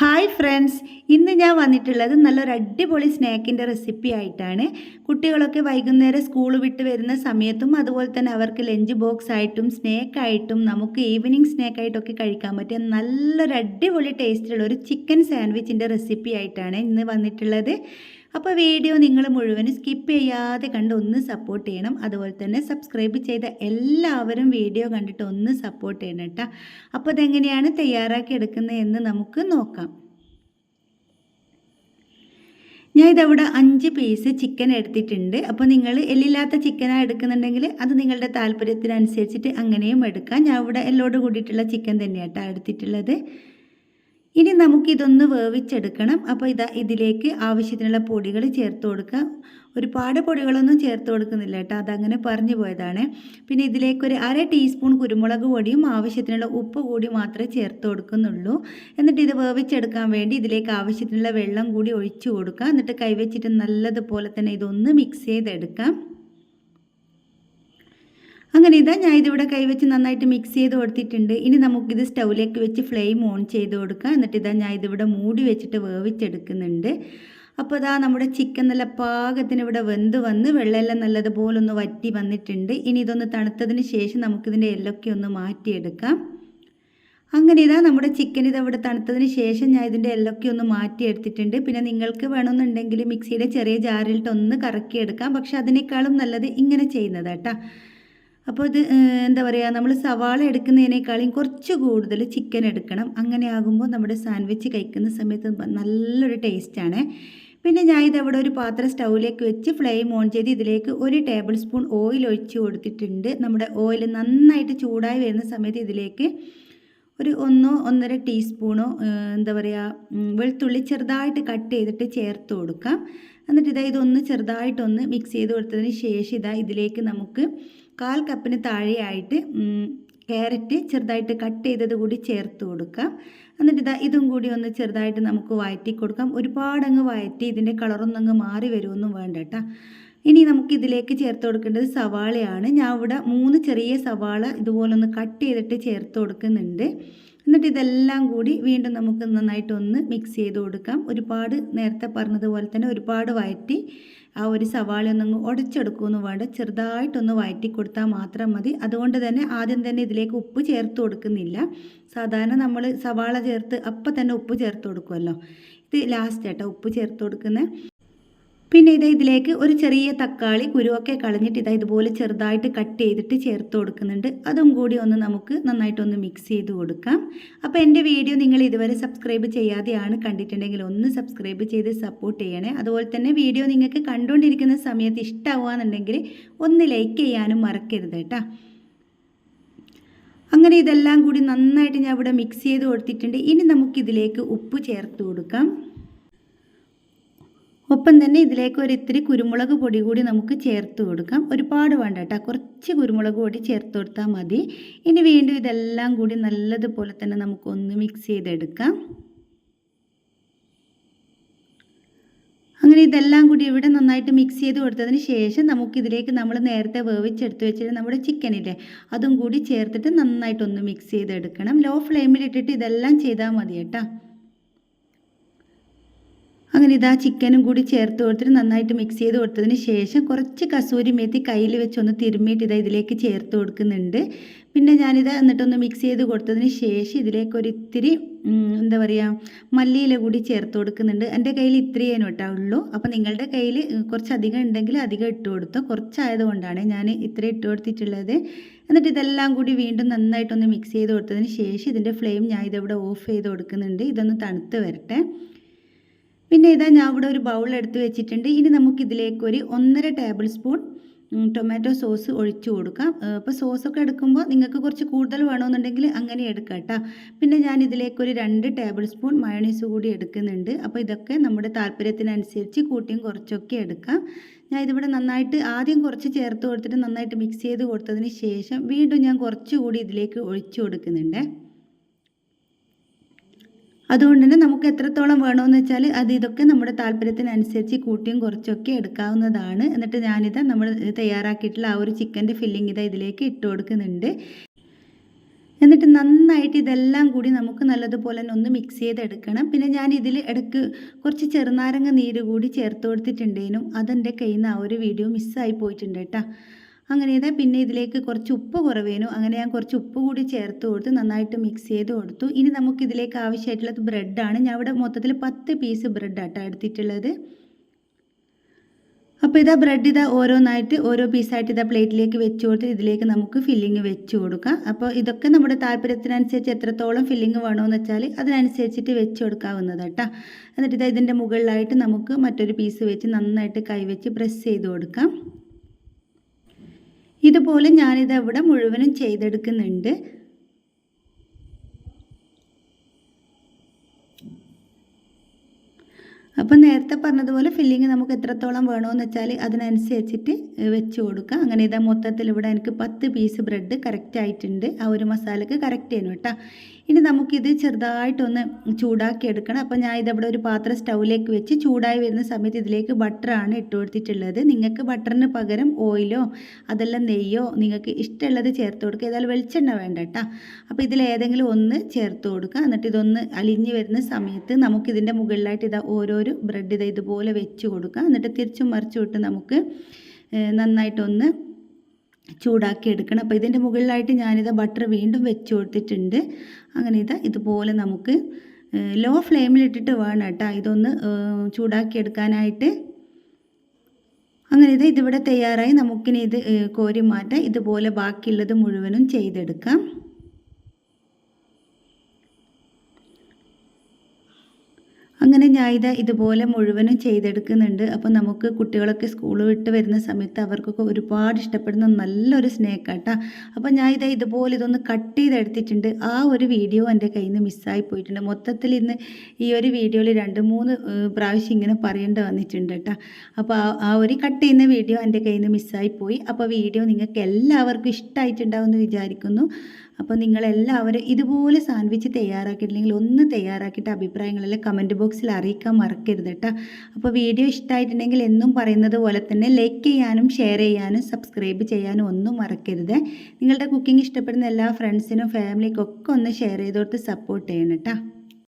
Hi friends ഇന്ന് ഞാൻ വന്നിട്ടുള്ളത് നല്ലൊരു അടിപൊളി സ്നാക്കിന്റെ റെസിപ്പി ആയിട്ടാണ്. കുട്ടികളൊക്കെ വൈകുന്നേരം സ്കൂൾ വിട്ട് വരുന്ന സമയത്തും അതുപോലെ തന്നെ അവർക്ക് ലഞ്ച് ബോക്സ് ആയിട്ടും സ്നാക്കായിട്ടും നമുക്ക് ഈവനിങ് സ്നാക്കായിട്ടൊക്കെ കഴിക്കാൻ പറ്റിയ നല്ലൊരു അടിപൊളി ടേസ്റ്റിലുള്ള ഒരു ചിക്കൻ സാൻഡ്വിച്ചിന്റെ റെസിപ്പി ആയിട്ടാണ് ഇന്ന് വന്നിട്ടുള്ളത്. അപ്പോൾ വീഡിയോ നിങ്ങൾ മുഴുവനും സ്കിപ്പ് ചെയ്യാതെ കണ്ട് ഒന്ന് സപ്പോർട്ട് ചെയ്യണം. അതുപോലെ തന്നെ സബ്സ്ക്രൈബ് ചെയ്ത എല്ലാവരും വീഡിയോ കണ്ടിട്ട് ഒന്ന് സപ്പോർട്ട് ചെയ്യണം കേട്ടോ അപ്പോൾ അതെങ്ങനെയാണ് തയ്യാറാക്കി എടുക്കുന്നതെന്ന് നമുക്ക് നോക്കാം. ഞാൻ ഇതവിടെ അഞ്ച് പീസ് ചിക്കൻ എടുത്തിട്ടുണ്ട്. അപ്പോൾ നിങ്ങൾ എല്ലില്ലാത്ത ചിക്കനാണ് എടുക്കുന്നുണ്ടെങ്കിൽ അത് നിങ്ങളുടെ താല്പര്യത്തിനനുസരിച്ചിട്ട് അങ്ങനെയും എടുക്കാം. ഞാൻ ഇവിടെ എല്ലോട് കൂടിയിട്ടുള്ള ചിക്കൻ തന്നെയാട്ടോ എടുത്തിട്ടുള്ളത്. ഇനി നമുക്കിതൊന്ന് വേവിച്ചെടുക്കണം. അപ്പോൾ ഇതാ ഇതിലേക്ക് ആവശ്യത്തിനുള്ള പൊടികൾ ചേർത്ത് കൊടുക്കാം ഒരുപാട് പൊടികളൊന്നും ചേർത്ത് കൊടുക്കുന്നില്ല കേട്ടോ. അതങ്ങനെ പറഞ്ഞു പോയതാണ്. പിന്നെ ഇതിലേക്ക് ഒരു അര ടീസ്പൂൺ കുരുമുളക് പൊടിയും ആവശ്യത്തിനുള്ള ഉപ്പ് കൂടി മാത്രമേ ചേർത്ത് കൊടുക്കുന്നുള്ളൂ. എന്നിട്ട് ഇത് വേവിച്ചെടുക്കാൻ വേണ്ടി ഇതിലേക്ക് ആവശ്യത്തിനുള്ള വെള്ളം കൂടി ഒഴിച്ചു കൊടുക്കുക. എന്നിട്ട് കൈവച്ചിട്ട് നല്ലതുപോലെ തന്നെ ഇതൊന്ന് മിക്സ് ചെയ്തെടുക്കാം. അങ്ങനെ ഇതാ ഞാൻ ഇതിവിടെ കൈവച്ച് നന്നായിട്ട് മിക്സ് ചെയ്ത് കൊടുത്തിട്ടുണ്ട്. ഇനി നമുക്കിത് സ്റ്റൗവിലേക്ക് വെച്ച് ഫ്ലെയിം ഓൺ ചെയ്ത് കൊടുക്കാം. എന്നിട്ട് ഇതാ ഞാൻ ഇതിവിടെ മൂടി വെച്ചിട്ട് വേവിച്ചെടുക്കുന്നുണ്ട്. അപ്പോൾ ഇതാ നമ്മുടെ ചിക്കൻ നല്ല പാകത്തിന് ഇവിടെ വെന്ത് വന്ന് വെള്ളമെല്ലാം നല്ലതുപോലെ ഒന്ന് വറ്റി വന്നിട്ടുണ്ട്. ഇനി ഇതൊന്ന് തണുത്തതിന് ശേഷം നമുക്കിതിന്റെ എല്ലൊക്കെ ഒന്ന് മാറ്റിയെടുക്കാം. അങ്ങനെ ഇതാ നമ്മുടെ ചിക്കൻ ഇത് അവിടെ തണുത്തതിന് ശേഷം ഞാൻ ഇതിന്റെ എല്ലൊക്കെ ഒന്ന് മാറ്റിയെടുത്തിട്ടുണ്ട്. പിന്നെ നിങ്ങൾക്ക് വേണമെന്നുണ്ടെങ്കിൽ മിക്സിയുടെ ചെറിയ ജാറിലിട്ട് ഒന്ന് കറക്കിയെടുക്കാം. പക്ഷെ അതിനേക്കാളും നല്ലത് ഇങ്ങനെ ചെയ്യുന്നത് കേട്ടോ. അപ്പോൾ ഇത് എന്താ പറയുക നമ്മൾ സവാള എടുക്കുന്നതിനേക്കാളും കുറച്ച് കൂടുതൽ ചിക്കൻ എടുക്കണം. അങ്ങനെ ആകുമ്പോൾ നമ്മുടെ സാൻഡ്വിച്ച് കഴിക്കുന്ന സമയത്ത് നല്ലൊരു ടേസ്റ്റാണ് പിന്നെ ഞാൻ ഇതവിടെ ഒരു പാത്രം സ്റ്റൗവിലേക്ക് വെച്ച് ഫ്ലെയിം ഓൺ ചെയ്ത് ഇതിലേക്ക് ഒരു ടേബിൾ സ്പൂൺ ഓയിൽ ഒഴിച്ച് കൊടുത്തിട്ടുണ്ട്. നമ്മുടെ ഓയിൽ നന്നായിട്ട് ചൂടായി വരുന്ന സമയത്ത് ഇതിലേക്ക് ഒരു ഒന്നോ ഒന്നര ടീസ്പൂണോ എന്താ പറയുക വെളുത്തുള്ളി ചെറുതായിട്ട് കട്ട് ചെയ്തിട്ട് ചേർത്ത് കൊടുക്കാം. എന്നിട്ട് ഇതാ ഇതൊന്ന് ചെറുതായിട്ടൊന്ന് മിക്സ് ചെയ്ത് കൊടുത്തതിന് ശേഷം ഇതാ ഇതിലേക്ക് നമുക്ക് കാൽ കപ്പിന് താഴെയായിട്ട് ക്യാരറ്റ് ചെറുതായിട്ട് കട്ട് ചെയ്തത് കൂടി ചേർത്ത് കൊടുക്കാം. എന്നിട്ട് ഇതാ ഇതും കൂടി ഒന്ന് ചെറുതായിട്ട് നമുക്ക് വഴറ്റി കൊടുക്കാം. ഒരുപാടങ്ങ് വഴറ്റി ഇതിന്റെ കളറൊന്നും അങ്ങ് മാറി വരുമൊന്നും വേണ്ട കേട്ടോ. ഇനി നമുക്ക് ഇതിലേക്ക് ചേർത്ത് കൊടുക്കേണ്ടത് സവാളയാണ്. ഞാൻ ഇവിടെ മൂന്ന് ചെറിയ സവാള ഇതുപോലൊന്ന് കട്ട് ചെയ്തിട്ട് ചേർത്ത് കൊടുക്കുന്നുണ്ട്. എന്നിട്ട് ഇതെല്ലാം കൂടി വീണ്ടും നമുക്ക് നന്നായിട്ട് ഒന്ന് മിക്സ് ചെയ്ത് കൊടുക്കാം. ഒരുപാട് നേരത്തെ പറഞ്ഞതുപോലെ തന്നെ ഒരുപാട് വഴറ്റി ആ ഒരു സവാള ഒന്നങ്ങ് ഉടച്ചെടുക്കുമെന്ന് വേണ്ട ചെറുതായിട്ടൊന്ന് വഴറ്റി കൊടുത്താൽ മാത്രം മതി. അതുകൊണ്ട് തന്നെ ആദ്യം തന്നെ ഇതിലേക്ക് ഉപ്പ് ചേർത്ത് കൊടുക്കുന്നില്ല. സാധാരണ നമ്മൾ സവാള ചേർത്ത് അപ്പം തന്നെ ഉപ്പ് ചേർത്ത് കൊടുക്കുമല്ലോ. ഇത് ലാസ്റ്റ് ആട്ടോ ഉപ്പ് ചേർത്ത് കൊടുക്കുന്നത്. പിന്നെ ഇത് ഇതിലേക്ക് ഒരു ചെറിയ തക്കാളി കുരുവൊക്കെ കളഞ്ഞിട്ട് ഇതാ ഇതുപോലെ ചെറുതായിട്ട് കട്ട് ചെയ്തിട്ട് ചേർത്ത് കൊടുക്കുന്നുണ്ട്. അതും കൂടി ഒന്ന് നമുക്ക് നന്നായിട്ടൊന്ന് മിക്സ് ചെയ്ത് കൊടുക്കാം. അപ്പോൾ എന്റെ വീഡിയോ നിങ്ങൾ ഇതുവരെ സബ്സ്ക്രൈബ് ചെയ്യാതെയാണ് കണ്ടിട്ടുണ്ടെങ്കിൽ ഒന്ന് സബ്സ്ക്രൈബ് ചെയ്ത് സപ്പോർട്ട് ചെയ്യണേ. അതുപോലെ തന്നെ വീഡിയോ നിങ്ങൾക്ക് കണ്ടുകൊണ്ടിരിക്കുന്ന സമയത്ത് ഇഷ്ടമാവുകയെന്നുണ്ടെങ്കിൽ ഒന്ന് ലൈക്ക് ചെയ്യാനും മറക്കരുത് കേട്ടോ. അങ്ങനെ ഇതെല്ലാം കൂടി നന്നായിട്ട് ഞാൻ ഇവിടെ മിക്സ് ചെയ്ത് കൊടുത്തിട്ടുണ്ട്. ഇനി നമുക്കിതിലേക്ക് ഉപ്പ് ചേർത്ത് കൊടുക്കാം. ഒപ്പം തന്നെ ഇതിലേക്ക് ഒരു ഇത്തിരി കുരുമുളക് പൊടി കൂടി നമുക്ക് ചേർത്ത് കൊടുക്കാം. ഒരുപാട് വേണ്ട കേട്ടോ. കുറച്ച് കുരുമുളക് പൊടി ചേർത്ത് കൊടുത്താൽ മതി. ഇനി വീണ്ടും ഇതെല്ലാം കൂടി നല്ലതുപോലെ തന്നെ നമുക്കൊന്ന് മിക്സ് ചെയ്തെടുക്കാം. അങ്ങനെ ഇതെല്ലാം കൂടി ഇവിടെ നന്നായിട്ട് മിക്സ് ചെയ്ത് കൊടുത്തതിന് ശേഷം നമുക്കിതിലേക്ക് നമ്മൾ നേരത്തെ വേവിച്ചെടുത്ത് വെച്ചിട്ട് നമ്മുടെ ചിക്കനില്ലേ അതും കൂടി ചേർത്തിട്ട് നന്നായിട്ടൊന്ന് മിക്സ് ചെയ്തെടുക്കണം. ലോ ഫ്ലെയിമിലിട്ടിട്ട് ഇതെല്ലാം ചെയ്താൽ മതി കേട്ടോ. അങ്ങനെ ഇതാ ചിക്കനും കൂടി ചേർത്ത് കൊടുത്തിട്ട് നന്നായിട്ട് മിക്സ് ചെയ്ത് കൊടുത്തതിന് ശേഷം കുറച്ച് കസൂരി മേത്തി കയ്യിൽ വെച്ചൊന്ന് തിരുമ്മിയിട്ട് ഇതാ ഇതിലേക്ക് ചേർത്ത് കൊടുക്കുന്നുണ്ട്. പിന്നെ ഞാനിത് എന്നിട്ടൊന്ന് മിക്സ് ചെയ്ത് കൊടുത്തതിന് ശേഷം ഇതിലേക്ക് ഒരു ഇത്തിരി എന്താ പറയുക മല്ലിയില കൂടി ചേർത്ത് കൊടുക്കുന്നുണ്ട്. എന്റെ കയ്യിൽ ഇത്രയേ കേട്ടോ ഉള്ളൂ അപ്പോൾ നിങ്ങളുടെ കയ്യിൽ കുറച്ച് അധികം ഉണ്ടെങ്കിൽ അധികം ഇട്ട് കൊടുത്തോ. കുറച്ചായതുകൊണ്ടാണ് ഞാൻ ഇത്ര ഇട്ട് കൊടുത്തിട്ടുള്ളത്. എന്നിട്ട് ഇതെല്ലാം കൂടി വീണ്ടും നന്നായിട്ടൊന്ന് മിക്സ് ചെയ്ത് കൊടുത്തതിന് ശേഷം ഇതിന്റെ ഫ്ലെയിം ഞാൻ ഇതിവിടെ ഓഫ് ചെയ്ത് കൊടുക്കുന്നുണ്ട്. ഇതൊന്ന് തണുത്ത് വരട്ടെ. പിന്നെ ഇതാ ഞാൻ ഇവിടെ ഒരു ബൗൾ എടുത്ത് വെച്ചിട്ടുണ്ട്. ഇനി നമുക്കിതിലേക്ക് ഒരു ഒന്നര ടേബിൾ സ്പൂൺ ടൊമാറ്റോ സോസ് ഒഴിച്ചു കൊടുക്കാം. ഇപ്പോൾ സോസൊക്കെ എടുക്കുമ്പോൾ നിങ്ങൾക്ക് കുറച്ച് കൂടുതൽ വേണമെന്നുണ്ടെങ്കിൽ അങ്ങനെ എടുക്കാം കേട്ടോ. പിന്നെ ഞാൻ ഇതിലേക്ക് ഒരു രണ്ട് ടേബിൾ സ്പൂൺ മയോണീസ് കൂടി എടുക്കുന്നുണ്ട്. അപ്പോൾ ഇതൊക്കെ നമ്മുടെ താല്പര്യത്തിനനുസരിച്ച് കൂട്ടിയും കുറച്ചൊക്കെ എടുക്കാം. ഞാൻ ഇതിവിടെ നന്നായിട്ട് ആദ്യം കുറച്ച് ചേർത്ത് കൊടുത്തിട്ട് നന്നായിട്ട് മിക്സ് ചെയ്ത് കൊടുത്തതിന് ശേഷം വീണ്ടും ഞാൻ കുറച്ചുകൂടി ഇതിലേക്ക് ഒഴിച്ചു കൊടുക്കുന്നുണ്ട്. അതുകൊണ്ട് തന്നെ നമുക്ക് എത്രത്തോളം വേണമെന്ന് വെച്ചാൽ അത് ഇതൊക്കെ നമ്മുടെ താല്പര്യത്തിനനുസരിച്ച് കൂട്ടിയും കുറച്ചൊക്കെ എടുക്കാവുന്നതാണ്. എന്നിട്ട് ഞാനിത് നമ്മൾ തയ്യാറാക്കിയിട്ടുള്ള ആ ഒരു ചിക്കന്റെ ഫില്ലിംഗ് ഇതാ ഇതിലേക്ക് ഇട്ട് കൊടുക്കുന്നുണ്ട്. എന്നിട്ട് നന്നായിട്ട് ഇതെല്ലാം കൂടി നമുക്ക് നല്ലതുപോലെ തന്നെ ഒന്ന് മിക്സ് ചെയ്തെടുക്കണം. പിന്നെ ഞാൻ ഇതിൽ ഇടയ്ക്ക് കുറച്ച് ചെറുനാരങ്ങ നീര് കൂടി ചേർത്ത് കൊടുത്തിട്ടുണ്ടേനും. അതെന്റെ കയ്യിൽ നിന്ന് ആ ഒരു വീഡിയോ മിസ്സായി പോയിട്ടുണ്ട് കേട്ടോ. അങ്ങനെ ഇതാ പിന്നെ ഇതിലേക്ക് കുറച്ച് ഉപ്പ് കുറവേനു. അങ്ങനെ ഞാൻ കുറച്ച് ഉപ്പ് കൂടി ചേർത്ത് കൊടുത്ത് നന്നായിട്ട് മിക്സ് ചെയ്ത് കൊടുത്തു. ഇനി നമുക്ക് ഇതിലേക്ക് ആവശ്യമായിട്ടുള്ളത് ബ്രെഡാണ് ഞാൻ ഇവിടെ മൊത്തത്തിൽ പത്ത് പീസ് ബ്രെഡാട്ടോ എടുത്തിട്ടുള്ളത്. അപ്പോൾ ഇതാ ബ്രെഡ് ഇതാ ഓരോന്നായിട്ട് ഓരോ പീസായിട്ട് ഇതാ പ്ലേറ്റിലേക്ക് വെച്ച് കൊടുത്ത് ഇതിലേക്ക് നമുക്ക് ഫില്ലിങ് വെച്ച് കൊടുക്കാം. അപ്പോൾ ഇതൊക്കെ നമ്മുടെ താല്പര്യത്തിനനുസരിച്ച് എത്രത്തോളം ഫില്ലിങ് വേണമെന്ന് വെച്ചാൽ അതിനനുസരിച്ചിട്ട് വെച്ച് കൊടുക്കാവുന്നത് കേട്ടോ എന്നിട്ട് ഇതാ ഇതിന്റെ മുകളിലായിട്ട് നമുക്ക് മറ്റൊരു പീസ് വെച്ച് നന്നായിട്ട് കൈവച്ച് പ്രസ് ചെയ്ത് കൊടുക്കാം. ഇതുപോലെ ഞാനിത് അവിടെ മുഴുവനും ചെയ്തെടുക്കുന്നുണ്ട്. അപ്പം നേരത്തെ പറഞ്ഞതുപോലെ ഫില്ലിങ് നമുക്ക് എത്രത്തോളം വേണമെന്ന് വെച്ചാൽ അതിനനുസരിച്ചിട്ട് വെച്ച് കൊടുക്കുക അങ്ങനെ ഇതാ മൊത്തത്തിൽ ഇവിടെ എനിക്ക് പത്ത് പീസ് ബ്രെഡ് കറക്റ്റ് ആയിട്ടുണ്ട്. ആ ഒരു മസാലയ്ക്ക് കറക്റ്റ് ചെയ്യണം കേട്ടോ. ഇനി നമുക്കിത് ചെറുതായിട്ടൊന്ന് ചൂടാക്കി എടുക്കണം. അപ്പോൾ ഞാൻ ഇതവിടെ ഒരു പാത്രം സ്റ്റൗവിലേക്ക് വെച്ച് ചൂടായി വരുന്ന സമയത്ത് ഇതിലേക്ക് ബട്ടറാണ് ഇട്ട് കൊടുത്തിട്ടുള്ളത്. നിങ്ങൾക്ക് ബട്ടറിന് പകരം ഓയിലോ അതെല്ലാം നെയ്യോ നിങ്ങൾക്ക് ഇഷ്ടമുള്ളത് ചേർത്ത് കൊടുക്കുക. ഏതായാലും വെളിച്ചെണ്ണ വേണ്ട കേട്ടോ. അപ്പോൾ ഇതിലേതെങ്കിലും ഒന്ന് ചേർത്ത് കൊടുക്കുക. എന്നിട്ട് ഇതൊന്ന് അലിഞ്ഞ് വരുന്ന സമയത്ത് നമുക്കിതിന്റെ മുകളിലായിട്ട് ഇതാ ഓരോരോ ബ്രെഡ് ഇതാ ഇതുപോലെ വെച്ച് കൊടുക്കുക. എന്നിട്ട് തിരിച്ചും മറിച്ചു വിട്ട് നമുക്ക് നന്നായിട്ടൊന്ന് ചൂടാക്കി എടുക്കണം. അപ്പോൾ ഇതിന്റെ മുകളിലായിട്ട് ഞാനിത് ബട്ടർ വീണ്ടും വെച്ച് കൊടുത്തിട്ടുണ്ട്. അങ്ങനെ ഇത് ഇതുപോലെ നമുക്ക് ലോ ഫ്ലെയിമിലിട്ടിട്ട് വേണം കേട്ടോ. ഇതൊന്ന് ചൂടാക്കി എടുക്കാനായിട്ട്. അങ്ങനെ ഇത് ഇതിവിടെ തയ്യാറായി. നമുക്കിനി ഇത് കോരി മാറ്റാം. ഇതുപോലെ ബാക്കിയുള്ളത് മുഴുവനും ചെയ്തെടുക്കാം. അങ്ങനെ ഞാൻ ഇത് ഇതുപോലെ മുഴുവനും ചെയ്തെടുക്കുന്നുണ്ട്. അപ്പോൾ നമുക്ക് കുട്ടികളൊക്കെ സ്കൂൾ വിട്ട് വരുന്ന സമയത്ത് അവർക്കൊക്കെ ഒരുപാട് ഇഷ്ടപ്പെടുന്ന നല്ലൊരു സ്നേക്കാട്ടാ അപ്പോൾ ഞാൻ ഇത് ഇതുപോലെ ഇതൊന്ന് കട്ട് ചെയ്തെടുത്തിട്ടുണ്ട്. ആ ഒരു വീഡിയോ എന്റെ കയ്യിൽ നിന്ന് മിസ്സായി പോയിട്ടുണ്ട്. മൊത്തത്തിൽ ഇന്ന് ഈ ഒരു വീഡിയോയിൽ രണ്ട് മൂന്ന് പ്രാവശ്യം ഇങ്ങനെ പറയേണ്ടി വന്നിട്ടുണ്ട് കേട്ടോ അപ്പോൾ ആ ഒരു കട്ട് ചെയ്യുന്ന വീഡിയോ എന്റെ കയ്യിൽ നിന്ന് മിസ്സായി പോയി. അപ്പോൾ വീഡിയോ നിങ്ങൾക്ക് എല്ലാവർക്കും ഇഷ്ടമായിട്ടുണ്ടാവുമെന്ന് വിചാരിക്കുന്നു. അപ്പോൾ നിങ്ങളെല്ലാവരും ഇതുപോലെ സാൻഡ്വിച്ച് തയ്യാറാക്കിയിട്ടില്ലെങ്കിൽ ഒന്ന് തയ്യാറാക്കിയിട്ട് അഭിപ്രായങ്ങളെല്ലാം കമന്റ് ബോക്സിൽ അറിയിക്കാൻ മറക്കരുത് കേട്ടോ അപ്പോൾ വീഡിയോ ഇഷ്ടമായിട്ടുണ്ടെങ്കിൽ എന്നും പറയുന്നത് പോലെ തന്നെ ലൈക്ക് ചെയ്യാനും ഷെയർ ചെയ്യാനും സബ്സ്ക്രൈബ് ചെയ്യാനും ഒന്നും മറക്കരുത്. നിങ്ങളുടെ കുക്കിംഗ് ഇഷ്ടപ്പെടുന്ന എല്ലാ ഫ്രണ്ട്സിനും ഫാമിലിക്കൊക്കെ ഒന്ന് ഷെയർ ചെയ്തോർത്ത് സപ്പോർട്ട് ചെയ്യണം കേട്ടോ